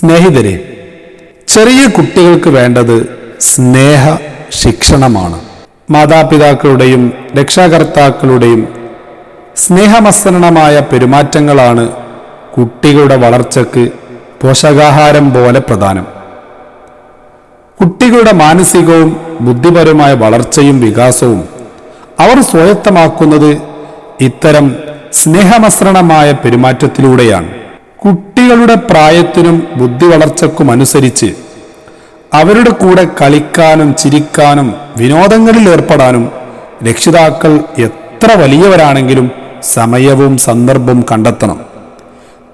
സ്നേഹിതരെ ചെറിയ കുട്ടികൾക്ക് വേണ്ടത് സ്നേഹ ശിക്ഷണമാണ്. മാതാപിതാക്കളുടെയും രക്ഷാകർത്താക്കളുടെയും സ്നേഹമസരണമായ പെരുമാറ്റങ്ങളാണ് കുട്ടികളുടെ വളർച്ചയ്ക്ക് പോഷകാഹാരം പോലെ പ്രധാനം. കുട്ടികളുടെ മാനസികവും ബുദ്ധിപരമായ വളർച്ചയും വികാസവും അവർ സ്വായത്തമാക്കുന്നത് ഇത്തരം സ്നേഹമസരണമായ പെരുമാറ്റത്തിലൂടെയാണ്. കുട്ടികളുടെ പ്രായത്തിനും ബുദ്ധി വളർച്ചക്കുമനുസരിച്ച് അവരുടെ കൂടെ കളിക്കാനും ചിരിക്കാനും വിനോദങ്ങളിൽ ഏർപ്പെടാനും രക്ഷിതാക്കൾ എത്ര വലിയവരാണെങ്കിലും സമയവും സന്ദർഭവും കണ്ടെത്തണം.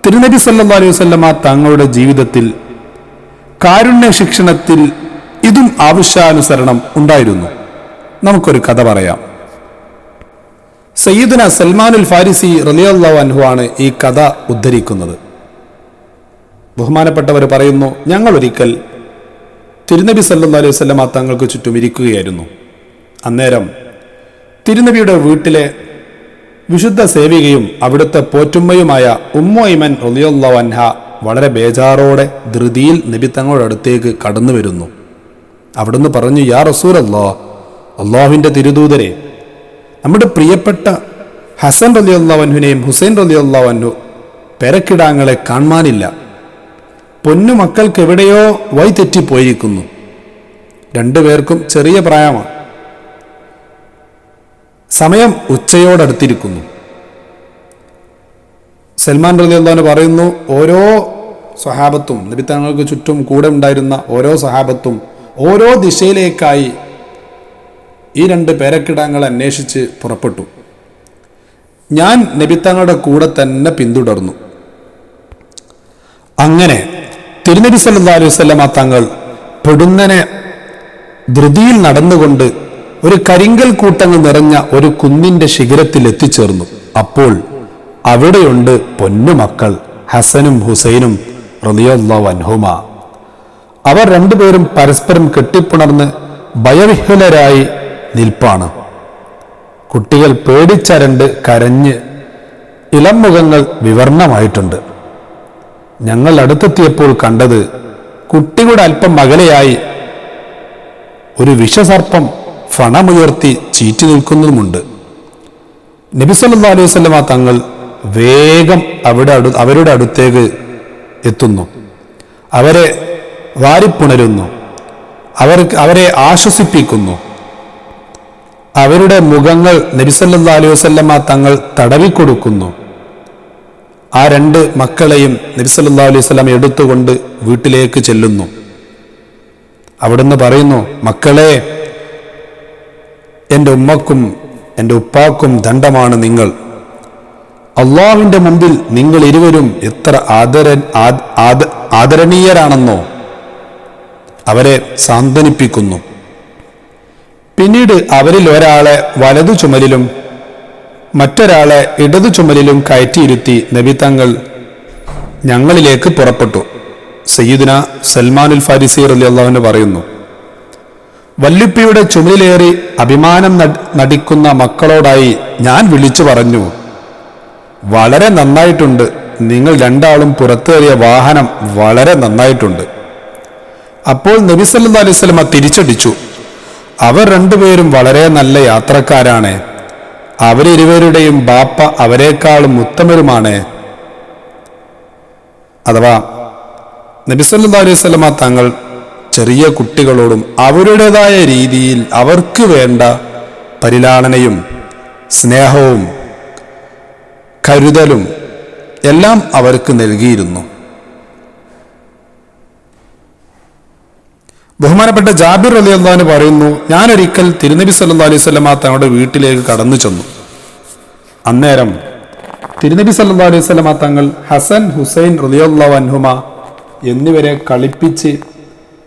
തിരുനബി സല്ലല്ലാഹു അലൈഹി തങ്ങളുടെ ജീവിതത്തിൽ കാരുണ്യ ശിക്ഷണത്തിൽ ഇതും ആവശ്യാനുസരണം ഉണ്ടായിരുന്നു. നമുക്കൊരു കഥ പറയാം. സയ്യിദുന സൽമാനുൽ ഫാരിസി റലിയാൻഹു അൻഹു ആണ് ഈ കഥ ഉദ്ധരിക്കുന്നത്. ബഹുമാനപ്പെട്ടവർ പറയുന്നു ഞങ്ങൾ ഒരിക്കൽ തിരുനബി സല്ലല്ലാഹു അലൈഹി വസല്ലമ തങ്ങൾക്ക് ചുറ്റും ഇരിക്കുകയായിരുന്നു. അന്നേരം തിരുനബിയുടെ വീട്ടിലെ വിശുദ്ധ സേവികയും അവിടുത്തെ പോറ്റുമ്മയുമായ ഉമ്മൈമൻ റളിയല്ലാഹു അൻഹ വളരെ ബേജാറോടെ ധൃതിയിൽ നബി തങ്ങളുടെ അടുത്തേക്ക് കടന്നു വരുന്നു. അവിടുന്ന് പറഞ്ഞു യാ റസൂലല്ലാ അള്ളാഹുവിന്റെ തിരുദൂതരെ നമ്മുടെ പ്രിയപ്പെട്ട ഹസൻ റലിയുള്ള വൻഹുനെയും ഹുസൈൻ റലിയുള്ള വൻഹു പെരക്കിടാങ്ങളെ കാണാനില്ല പൊന്നു മക്കൾക്ക് എവിടെയോ തെറ്റിപ്പോയിരിക്കുന്നു രണ്ടുപേർക്കും ചെറിയ പ്രായമാണ്. സമയം ഉച്ചയോടടുത്തിരിക്കുന്നു. സൽമാൻ റലി അള്ളഹാന് പറയുന്നു ഓരോ സഹാബത്തും നബിത്തങ്ങൾക്ക് ചുറ്റും കൂടെ ഉണ്ടായിരുന്ന ഓരോ സഹാബത്തും ഓരോ ദിശയിലേക്കായി ഈ രണ്ട് പേരക്കിടങ്ങൾ അന്വേഷിച്ച് പുറപ്പെട്ടു. ഞാൻ നബിത്തങ്ങളുടെ കൂടെ തന്നെ പിന്തുടർന്നു. അങ്ങനെ തിരുനബി സല്ലാ അലൈഹി വസല്ലമ തങ്ങൾ പെടുന്നനെ ധൃതിയിൽ നടന്നുകൊണ്ട് ഒരു കരിങ്കൽ കൂട്ടങ്ങൾ നിറഞ്ഞ ഒരു കുന്നിന്റെ ശിഖരത്തിൽ എത്തിച്ചേർന്നു. അപ്പോൾ അവിടെയുണ്ട് പൊന്നുമക്കൾ ഹസനും ഹുസൈനും അൻഹുമ. അവർ രണ്ടുപേരും പരസ്പരം കെട്ടിപ്പുണർന്ന് ഭയവിഹ്വലരായി നിൽപ്പാണ്. കുട്ടികൾ പേടിച്ചരണ്ട് കരഞ്ഞ് ഇളം മുഖങ്ങൾ വിവർണമായിട്ടുണ്ട്. ഞങ്ങൾ അടുത്തെത്തിയപ്പോൾ കണ്ടത് കുട്ടിയുടെ അല്പം അകലെയായി ഒരു വിഷസർപ്പം ഫണമുയർത്തി ചീറ്റി നിൽക്കുന്നതുമുണ്ട്. നബിസല്ലാ അലൈഹി സ്വലമ തങ്ങൾ വേഗം അവിടെ അടു അവരുടെ അടുത്തേക്ക് എത്തുന്നു. അവരെ വാരിപ്പുണരുന്നു. അവർക്ക് അവരെ ആശ്വസിപ്പിക്കുന്നു. അവരുടെ മുഖങ്ങൾ നബിസല്ലാ അലൈഹി വസല്ലമ തങ്ങൾ തടവിക്കൊടുക്കുന്നു. ആ രണ്ട് മക്കളെയും നബിസല്ലാ അലൈഹി സ്വലാം എടുത്തുകൊണ്ട് വീട്ടിലേക്ക് ചെല്ലുന്നു. അവിടുന്ന് പറയുന്നു മക്കളെ എന്റെ ഉമ്മക്കും എന്റെ ഉപ്പാക്കും ദണ്ഡമാണ് നിങ്ങൾ. അള്ളാവിന്റെ മുമ്പിൽ നിങ്ങൾ ഇരുവരും എത്ര ആദര ആദ- ആദ- ആദരണീയരാണെന്നോ അവരെ സാന്ത്വനിപ്പിക്കുന്നു. പിന്നീട് അവരിൽ ഒരാളെ വലതു ചുമലിലും മറ്റൊരാളെ ഇടതു ചുമലിലും കയറ്റിയിരുത്തി നബി തങ്ങൾ ഞങ്ങളിലേക്ക് പുറപ്പെട്ടു. സയ്യിദിന സൽമാനുൽ ഫാരിസി അലി അള്ളാഹുവിന് പറയുന്നു വല്ലുപ്പിയുടെ ചുമലിലേറി അഭിമാനം നടിക്കുന്ന മക്കളോടായി ഞാൻ വിളിച്ചു പറഞ്ഞു വളരെ നന്നായിട്ടുണ്ട്. നിങ്ങൾ രണ്ടാളും പുറത്തേറിയ വാഹനം വളരെ നന്നായിട്ടുണ്ട്. അപ്പോൾ നബി സല്ലല്ലാഹു അലൈഹി വസല്ലമ തിരിച്ചടിച്ചു. അവർ രണ്ടുപേരും വളരെ നല്ല യാത്രക്കാരാണ്. അവരിരുവരുടെയും ബാപ്പ അവരെക്കാളും ഉത്തമരുമാണ്. അഥവാ നബി സല്ലല്ലാഹു അലൈഹി സ്വലമ തങ്ങൾ ചെറിയ കുട്ടികളോടും അവരുടേതായ രീതിയിൽ അവർക്ക് വേണ്ട പരിലാളനയും സ്നേഹവും കരുതലും എല്ലാം അവർക്ക് നൽകിയിരുന്നു. ബഹുമാനപ്പെട്ട ജാബിർ അലി അള്ളഹാന് പറയുന്നു ഞാനൊരിക്കൽ തിരുനബി സല്ലാ അലൈഹി സ്വലമ തങ്ങളുടെ വീട്ടിലേക്ക് കടന്നു ചെന്നു. അന്നേരം തിരുനബി സല്ലാ അലൈഹി സ്വലമ തങ്ങൾ ഹസൻ ഹുസൈൻ റലിയുള്ള അൻഹുമ എന്നിവരെ കളിപ്പിച്ച്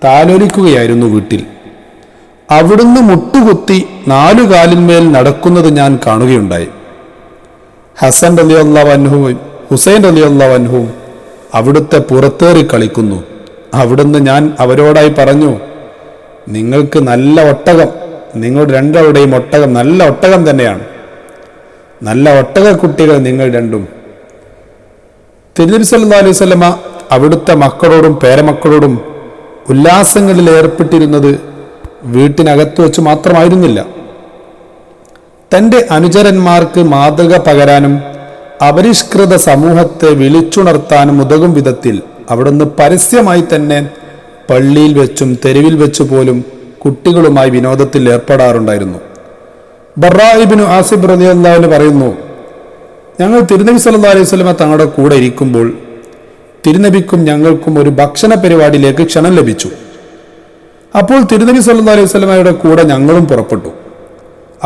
താലോലിക്കുകയായിരുന്നു വീട്ടിൽ. അവിടുന്ന് മുട്ടുകുത്തി നാലു കാലിന്മേൽ നടക്കുന്നത് ഞാൻ കാണുകയുണ്ടായി. ഹസൻ റലിയുള്ള അൻഹുവും ഹുസൈൻ റലിയുള്ള അൻഹുവും അവിടുത്തെ പുറത്തേറി കളിക്കുന്നു. അവിടുന്ന് ഞാൻ അവരോടായി പറഞ്ഞു നിങ്ങൾക്ക് നല്ല ഒട്ടകം നിങ്ങളുടെ രണ്ടാളുടെയും ഒട്ടകം നല്ല ഒട്ടകം തന്നെയാണ്. നല്ല ഒട്ടക കുട്ടികൾ നിങ്ങൾ രണ്ടും. തിരുനബി സല്ലാ അലൈഹി സ്വലമ അവിടുത്തെ മക്കളോടും പേരമക്കളോടും ഉല്ലാസങ്ങളിൽ ഏർപ്പെട്ടിരുന്നത് വീട്ടിനകത്ത് വെച്ച് മാത്രമായിരുന്നില്ല. തന്റെ അനുചരന്മാർക്ക് മാതൃക പകരാനും അപരിഷ്കൃത സമൂഹത്തെ വിളിച്ചുണർത്താനും ഉതകും വിധത്തിൽ അവിടുന്ന് പരസ്യമായി തന്നെ പള്ളിയിൽ വെച്ചും തെരുവിൽ വെച്ചു പോലും കുട്ടികളുമായി വിനോദത്തിൽ ഏർപ്പെടാറുണ്ടായിരുന്നു. ബറായിബിനു ആസിബ് റലിയല്ലാവിന് പറയുന്നു ഞങ്ങൾ തിരുനബി സല്ലാ അലൈഹി സ്വലമ തങ്ങളുടെ കൂടെ ഇരിക്കുമ്പോൾ തിരുനബിക്കും ഞങ്ങൾക്കും ഒരു ഭക്ഷണ പരിപാടിയിലേക്ക് ക്ഷണം ലഭിച്ചു. അപ്പോൾ തിരുനബി സല്ലാ അലൈഹി സ്വലമയുടെ കൂടെ ഞങ്ങളും പുറപ്പെട്ടു.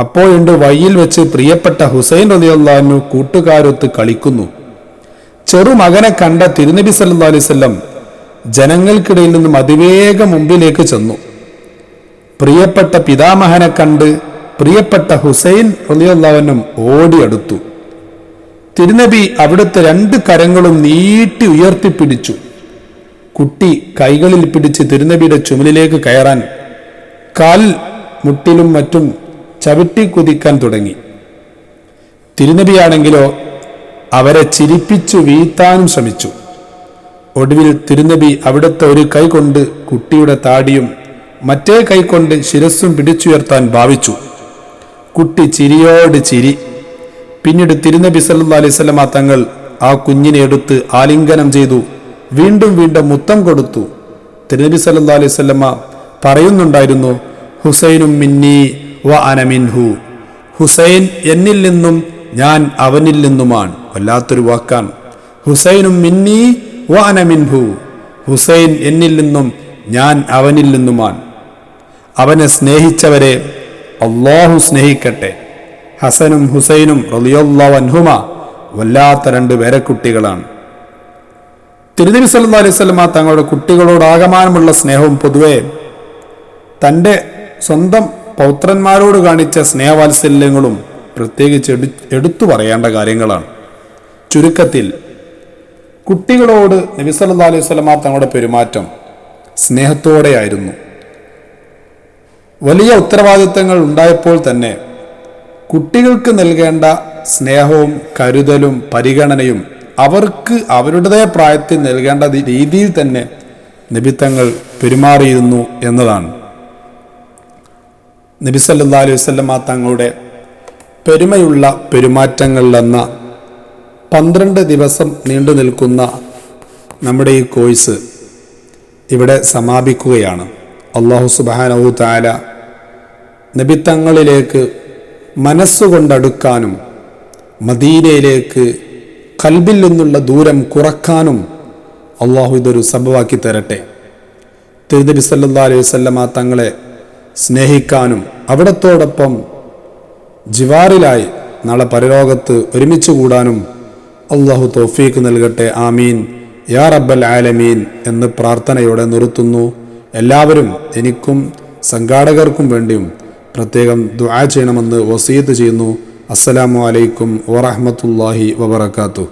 അപ്പോഴുണ്ട് വഴിയിൽ വെച്ച് പ്രിയപ്പെട്ട ഹുസൈൻ റലിയല്ലാഹു കൂട്ടുകാരൊത്ത് കളിക്കുന്നു. ചെറുമകനെ കണ്ട തിരുനബി സല്ലാ അലൈഹി സ്വല്ലം ജനങ്ങൾക്കിടയിൽ നിന്നും അതിവേഗം മുമ്പിലേക്ക് ചെന്നു. പ്രിയപ്പെട്ട പിതാമഹനെ കണ്ട് പ്രിയപ്പെട്ട ഹുസൈൻ റലിയല്ലാവനും ഓടിയെടുത്തു. തിരുനബി അവിടുത്തെ രണ്ട് കരങ്ങളും നീട്ടി ഉയർത്തിപ്പിടിച്ചു. കുട്ടി കൈകളിൽ പിടിച്ച് തിരുനബിയുടെ ചുമലിലേക്ക് കയറാൻ കാൽ മുട്ടിലും മറ്റും ചവിട്ടി കുതിക്കാൻ തുടങ്ങി. തിരുനബിയാണെങ്കിലോ അവരെ ചിരിപ്പിച്ചു വീഴ്ത്താനും ശ്രമിച്ചു. ഒടുവിൽ തിരുനബി അവിടുത്തെ ഒരു കൈകൊണ്ട് കുട്ടിയുടെ താടിയും മറ്റേ കൈകൊണ്ട് ശിരസ്സും പിടിച്ചുയർത്താൻ ഭാവിച്ചു. കുട്ടി ചിരിയോട് ചിരി. പിന്നീട് തിരുനബി സല്ലാ അലൈഹി സ്വലമ തങ്ങൾ ആ കുഞ്ഞിനെ എടുത്ത് ആലിംഗനം ചെയ്തു. വീണ്ടും വീണ്ടും മുത്തം കൊടുത്തു. തിരുനബി സല്ലാ സ്വലമ പറയുന്നുണ്ടായിരുന്നു ഹുസൈനും മിന്നി വ അനമിൻഹു ഹുസൈൻ എന്നിൽ നിന്നും ഞാൻ അവനിൽ നിന്നുമാണ്. വല്ലാത്തൊരു വാക്കാണ്. ഹുസൈനും മിന്നി വ അനമിൻഹു ഹുസൈൻ എന്നിൽ നിന്നും ഞാൻ അവനിൽ നിന്നുമാണ്. അവനെ സ്നേഹിച്ചവരെ അള്ളാഹു സ്നേഹിക്കട്ടെ. ഹസനും ഹുസൈനും റലിയൊല്ലാവൻഹുമ വല്ലാത്ത രണ്ട് പേരക്കുട്ടികളാണ്. തിരുനബി സല്ലാ അലൈഹി സ്വലമ തങ്ങളുടെ കുട്ടികളോട് ആകമാനമുള്ള സ്നേഹവും പൊതുവെ തന്റെ സ്വന്തം പൗത്രന്മാരോട് കാണിച്ച സ്നേഹവാത്സല്യങ്ങളും പ്രത്യേകിച്ച് എടു എടുത്തു പറയേണ്ട കാര്യങ്ങളാണ്. ചുരുക്കത്തിൽ കുട്ടികളോട് നബി സല്ലാ അലൈഹി സ്വലമ തങ്ങളുടെ പെരുമാറ്റം സ്നേഹത്തോടെയായിരുന്നു. വലിയ ഉത്തരവാദിത്തങ്ങൾ ഉണ്ടായപ്പോൾ തന്നെ കുട്ടികൾക്ക് നൽകേണ്ട സ്നേഹവും കരുതലും പരിഗണനയും അവർക്ക് അവരുടേതായ പ്രായത്തിൽ നൽകേണ്ട രീതിയിൽ തന്നെ നിബിത്തങ്ങൾ പെരുമാറിയിരുന്നു എന്നതാണ്. നബി സല്ലാ അലൈഹി വസ്ലമ തങ്ങളുടെ പെരുമയുള്ള പെരുമാറ്റങ്ങളിലെന്ന പന്ത്രണ്ട് ദിവസം നീണ്ടു നിൽക്കുന്ന നമ്മുടെ ഈ കോഴ്സ് ഇവിടെ സമാപിക്കുകയാണ്. അള്ളാഹു സുബാനവു താല നബിത്തങ്ങളിലേക്ക് മനസ്സുകൊണ്ടടുക്കാനും മദീനയിലേക്ക് കൽബിൽ നിന്നുള്ള ദൂരം കുറക്കാനും അള്ളാഹു ഇതൊരു സബവാക്കി തരട്ടെ. തിരുനബി സല്ലാ അലൈഹി തങ്ങളെ സ്നേഹിക്കാനും അവിടത്തോടൊപ്പം ജിവാറിലായി നാളെ പരലോകത്ത് ഒരുമിച്ച് കൂടാനും അള്ളാഹു തോഫീക്ക് നൽകട്ടെ ആമീൻ. യാ റബ്ബൽ ആലമീൻ എന്ന് പ്രാർത്ഥനയോടെ നിർത്തുന്നു. എല്ലാവരും എനിക്കും സംഘാടകർക്കും വേണ്ടിയും പ്രത്യേകം ദുആ ചെയ്യണമെന്ന് വസീത്ത് ചെയ്യുന്നു. അസ്സലാമു അലൈക്കും വറഹ്മത്തുള്ളാഹി വബറകാതുഹു.